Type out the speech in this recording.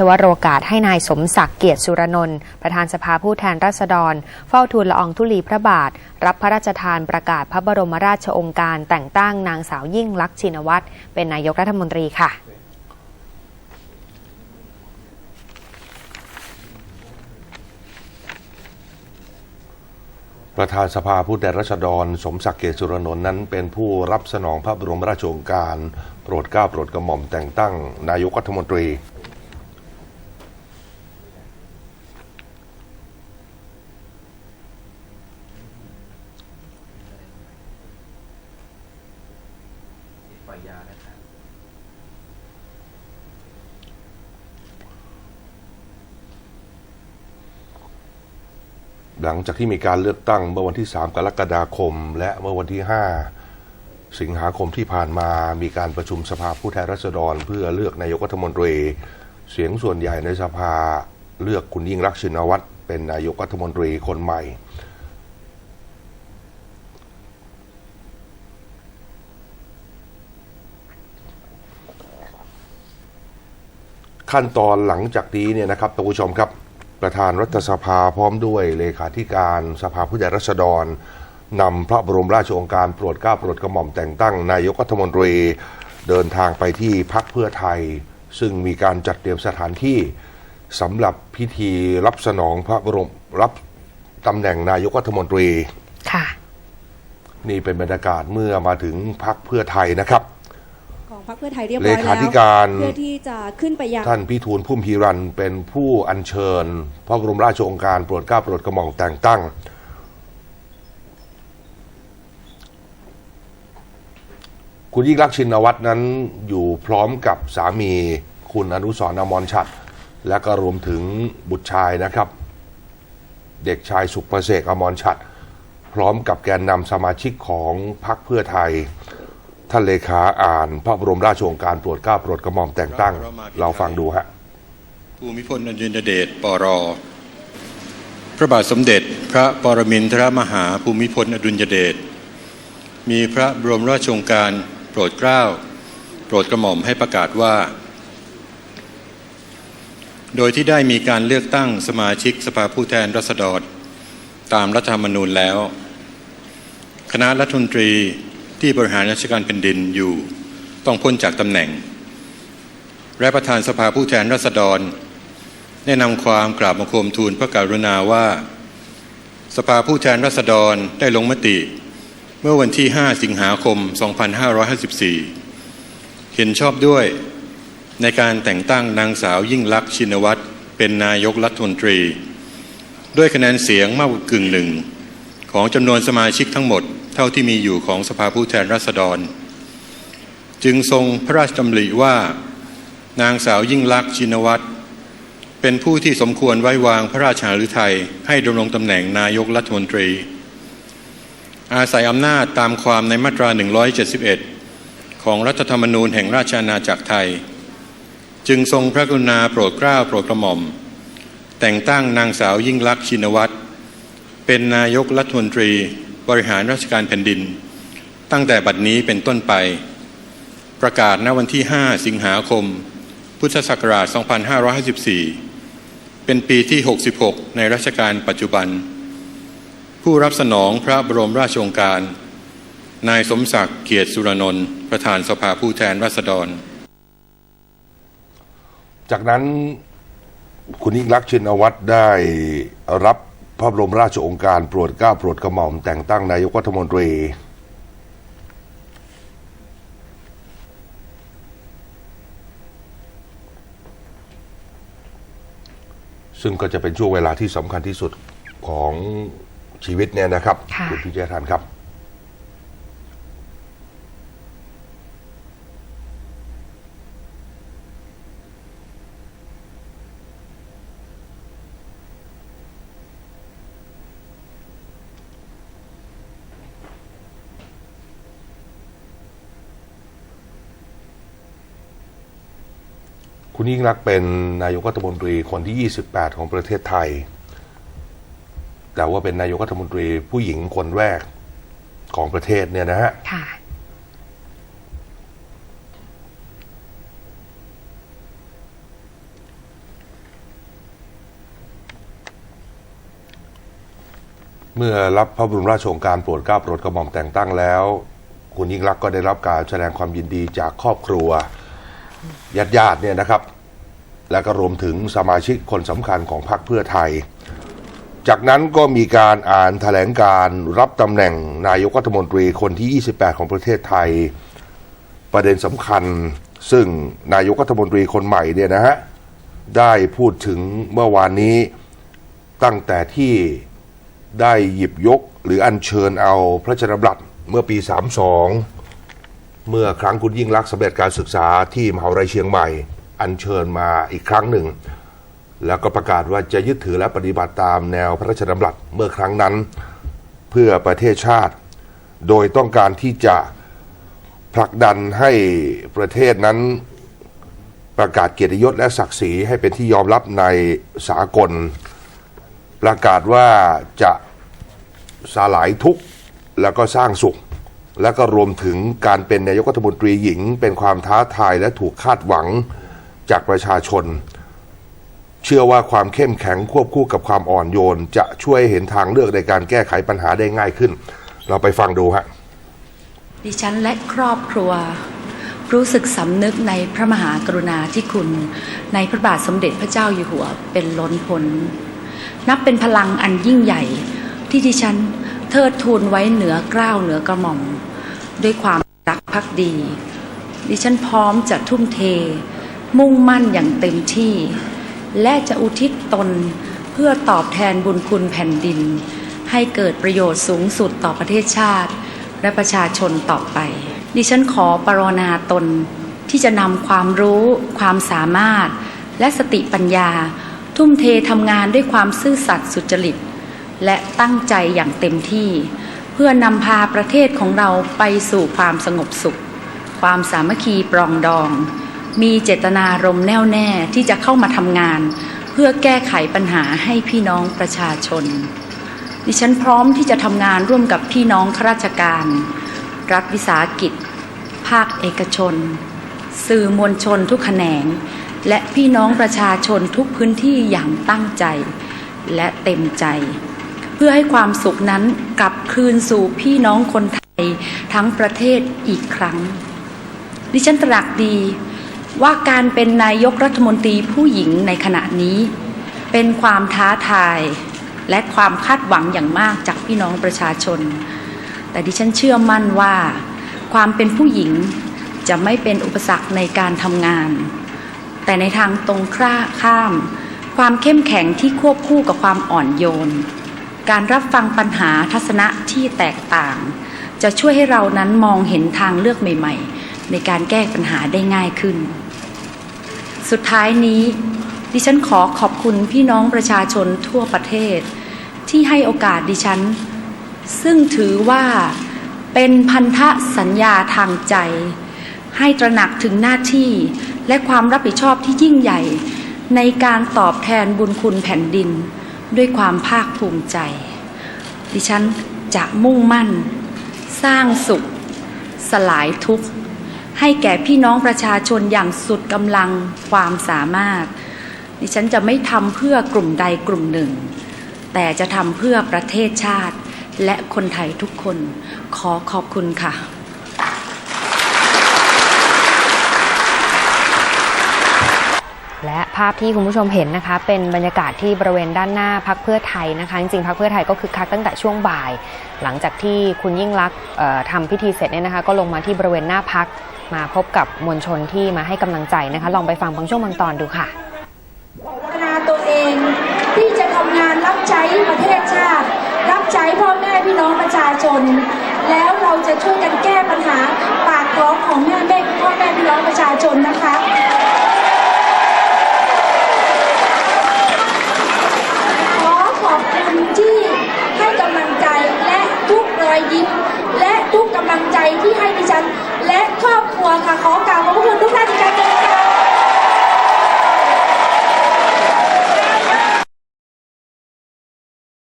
สวโรกาสให้นายสมศักดิ์เกียรติสุรนนท์ประธานสภาผู้แทนราษฎร เฝ้าทูลละอองธุลีพระบาท รับพระราชทานประกาศพระบรมราชโองการแต่งตั้งนางสาวยิ่งลักษณ์ชินวัตรเป็นนายกรัฐมนตรีค่ะประธานสภาผู้แทนราษฎร สมศักดิ์เกษสุรนนท์นั้นเป็นผู้รับสนองพระบรมราชโองการ โปรดเกล้าโปรดกระหม่อมแต่งตั้งนายกรัฐมนตรี หลังจากที่มีการเลือกตั้งเมื่อวันที่ 3 กรกฎาคม และเมื่อวันที่ 5 สิงหาคมที่ผ่านมามีการประชุมสภาผู้แทนราษฎร เพื่อเลือกนายกรัฐมนตรี เสียงส่วนใหญ่ในสภาเลือกคุณยิ่งรักชินวัตรเป็นนายกรัฐมนตรีคนใหม่ ขั้นตอนหลังจากนี้เนี่ยนะครับท่านผู้ชมครับ ประธานรัฐสภาพร้อมด้วยเลขาธิการสภาผู้แทนราษฎรนำพระบรมราชโองการโปรดเกล้าโปรดกระหม่อมแต่งตั้ง นายกรัฐมนตรีเดินทางไปที่พักเพื่อไทย ซึ่งมีการจัดเตรียมสถานที่สำหรับพิธีรับสนองพระบรมรับตำแหน่งนายกรัฐมนตรีค่ะ นี่เป็นบรรยากาศเมื่อมาถึงพักเพื่อไทยนะครับของ พรรคเพื่อไทยเรียบร้เลอยขาแล้วธิการเพื่อที่จะขึ้นไปยังท่านพิทูลพุ่มพีรันเป็นผู้อัญเชิญ พระบรมราชโองการโปรดเกล้าโปรดกระหม่อมแต่งตั้ง คุณยิ่งรักษณ์ชินวัตรนั้นอยู่พร้อมกับสามีคุณอนุสรณ์อมรชัด และก็รวมถึงบุตรชายนะครับ เด็กชายสุขประเสกอมรชัด พร้อมกับแกนนำสมาชิกของพรรคเพื่อไทย ท่านเลขาอ่าน พระบรมราชโองการโปรดเกล้าโปรดกระหม่อมแต่งตั้ง เราฟังดูฮะภูมิพลอดุลยเดชปรพระบาทสมเด็จพระปรมินทรมหาภูมิพลอดุลยเดชมีพระบรมราชโองการโปรดเกล้า โปรดกระหม่อมให้ประกาศว่า โดยที่ได้มีการเลือกตั้งสมาชิกสภาผู้แทนราษฎรตามรัฐธรรมนูญแล้ว คณะรัฐมนตรี ที่บริหารราชการแผ่นดินอยู่ ต้องพ้นจากตำแหน่ง และประธานสภาผู้แทนราษฎร ได้นำความกราบบังคมทูลพระกรุณาว่า สภาผู้แทนราษฎรได้ลงมติ เมื่อวันที่ 5 สิงหาคม 2554 เห็นชอบด้วยในการแต่งตั้งนางสาวยิ่งลักษณ์ชินวัตรเป็นนายกรัฐมนตรี ด้วยคะแนนเสียงมากกว่ากึ่งหนึ่งของจำนวนสมาชิกทั้งหมด เท่าที่มีอยู่ของสภาผู้แทนราษฎร จึงทรงพระราชดำริว่า นางสาวยิ่งลักษณ์ชินวัตรเป็นผู้ที่สมควรไว้วางพระราชาฤทัยให้ดำรงตำแหน่งนายกรัฐมนตรี อาศัยอำนาจตามความในมาตรา 171 ของรัฐธรรมนูญแห่งราชอาณาจักรไทย จึงทรงพระกรุณาโปรดเกล้าโปรดกระหม่อม แต่งตั้งนางสาวยิ่งลักษณ์ชินวัตรเป็นนายกรัฐมนตรี บริหารราชการแผ่นดิน ตั้งแต่บัดนี้เป็นต้นไป ประกาศณวันที่ 5 สิงหาคม พุทธศักราช 2554 เป็นปีที่ 66 ในรัชกาลปัจจุบัน ผู้รับสนองพระบรมราชโองการ นายสมศักดิ์เกียรติสุรนนท์ประธานสภาผู้แทนราษฎร จากนั้นคุณยิ่งรักษณ์ชินวัตรได้รับ พระบรมราชโองการโปรดเกล้าโปรดกระหม่อมแต่งตั้งนายกรัฐมนตรี ซึ่งก็จะเป็นช่วงเวลาที่สำคัญที่สุดของชีวิตเนี่ยนะครับค่ะณพิจารทันครับ คุณยิ่งรักเป็นนายกรัฐมนตรีคนที่ 28 ของประเทศไทย แต่ว่าเป็นนายกรัฐมนตรีผู้หญิงคนแรกของประเทศเนี่ยนะฮะเมื่อรับพระบรมราชโองการโปรดเกล้าโปรดกระหม่อมแต่งตั้งแล้ว คุณยิ่งรักก็ได้รับการแสดงความยินดีจากครอบครัว ญาติญาติๆเนี่ยนะครับ และก็รวมถึงสมาชิกคนสำคัญของพรรคเพื่อไทย จากนั้นก็มีการอ่านแถลงการรับตำแหน่งนายกรัฐมนตรีคนที่ 28 ของประเทศไทย ประเด็นสำคัญ ซึ่งนายกรัฐมนตรีคนใหม่เนี่ยนะฮะได้พูดถึงเมื่อวานนี้ตั้งแต่ที่ได้หยิบยกหรืออัญเชิญเอาพระราชดำรัสเมื่อปี 32 เมื่อครั้งคุณยิ่งรักสำเร็จการศึกษาที่มหาวิทยาลัยเชียงใหม่ อัญเชิญมาอีกครั้งหนึ่ง แล้วก็ประกาศว่าจะยึดถือและปฏิบัติตามแนวพระราชดำรัสเมื่อครั้งนั้น เพื่อประเทศชาติ โดยต้องการที่จะผลักดันให้ประเทศนั้นประกาศเกียรติยศและศักดิ์ศรีให้เป็นที่ยอมรับในสากล ประกาศว่าจะสลายทุกข์แล้วก็สร้างสุข และก็รวมถึงการเป็นนายกรัฐมนตรีหญิง เป็นความท้าทายและถูกคาดหวังจากประชาชน เชื่อว่าความเข้มแข็งควบคู่กับความอ่อนโยน จะช่วยเห็นทางเลือกในการแก้ไขปัญหาได้ง่ายขึ้น เราไปฟังดูฮะดิฉันและครอบครัวรู้สึกสำนึกในพระมหากรุณาธิคุณ ในพระบาทสมเด็จพระเจ้าอยู่หัวเป็นล้นพ้นนับเป็นพลังอันยิ่งใหญ่ ที่ดิฉันเทิดทูนไว้เหนือเกล้าวเหนือกระหม่อม ด้วยความรักภักดี ดิฉันพร้อมจะทุ่มเท มุ่งมั่นอย่างเต็มที่ และจะอุทิศตนเพื่อตอบแทนบุญคุณแผ่นดิน ให้เกิดประโยชน์สูงสุดต่อประเทศชาติ และประชาชนต่อไป ดิฉันขอปรนนาตนที่จะนำความรู้ ความสามารถ และสติปัญญา ทุ่มเททำงานด้วยความซื่อสัตย์สุจริต และตั้งใจอย่างเต็มที่ เพื่อนำพาประเทศของเราไปสู่ความสงบสุข ความสามัคคีปรองดอง มีเจตนารมณ์แน่วแน่ที่จะเข้ามาทำงาน เพื่อแก้ไขปัญหาให้พี่น้องประชาชน ดิฉันพร้อมที่จะทำงานร่วมกับพี่น้องข้าราชการ รัฐวิสาหกิจ ภาคเอกชน สื่อมวลชนทุกแขนง และพี่น้องประชาชนทุกพื้นที่อย่างตั้งใจ และเต็มใจ เพื่อให้ความสุขนั้นกลับคืนสู่พี่น้องคนไทยทั้งประเทศอีกครั้ง ดิฉันตระหนักดีว่าการเป็นนายกรัฐมนตรีผู้หญิงในขณะนี้ เป็นความท้าทายและความคาดหวังอย่างมากจากพี่น้องประชาชน แต่ดิฉันเชื่อมั่นว่า ความเป็นผู้หญิงจะไม่เป็นอุปสรรคในการทำงาน แต่ในทางตรงข้าม ความเข้มแข็งที่ควบคู่กับความอ่อนโยน การรับฟังปัญหาทัศนะที่แตกต่าง จะช่วยให้เรานั้นมองเห็นทางเลือกใหม่ ๆ ในการแก้ปัญหาได้ง่ายขึ้น สุดท้ายนี้ ดิฉันขอขอบคุณพี่น้องประชาชนทั่วประเทศ ที่ให้โอกาสดิฉัน ซึ่งถือว่าเป็นพันธสัญญาทางใจ ให้ตระหนักถึงหน้าที่และความรับผิดชอบที่ยิ่งใหญ่ ในการตอบแทนบุญคุณแผ่นดิน ด้วยความภาคภูมิใจ ดิฉันจะมุ่งมั่น สร้างสุข สลายทุกข์ ให้แก่พี่น้องประชาชนอย่างสุดกำลังความสามารถ ดิฉันจะไม่ทำเพื่อกลุ่มใดกลุ่มหนึ่ง แต่จะทำเพื่อประเทศชาติ และคนไทยทุกคน ขอขอบคุณค่ะ และภาพที่คุณผู้ชมเห็นนะคะ เป็นบรรยากาศที่บริเวณด้านหน้าพักเพื่อไทยนะคะ จริงๆพักเพื่อไทยก็คือคักตั้งแต่ช่วงบ่าย หลังจากที่คุณยิ่งลักษณ์เอ่อทำพิธีเสร็จเนี่ยนะคะ ก็ลงมาที่บริเวณหน้าพักมาพบกับมวลชนที่มาให้กำลังใจนะคะ ลองไปฟังบางช่วงบางตอนดูค่ะพัฒนาตัวเองที่จะทำงานรับใช้ประเทศชาติ รับใช้พ่อแม่พี่น้องประชาชน แล้วเราจะช่วยกันแก้ปัญหาปากท้องของแม่แม่พ่อแม่พี่น้องประชาชนนะคะ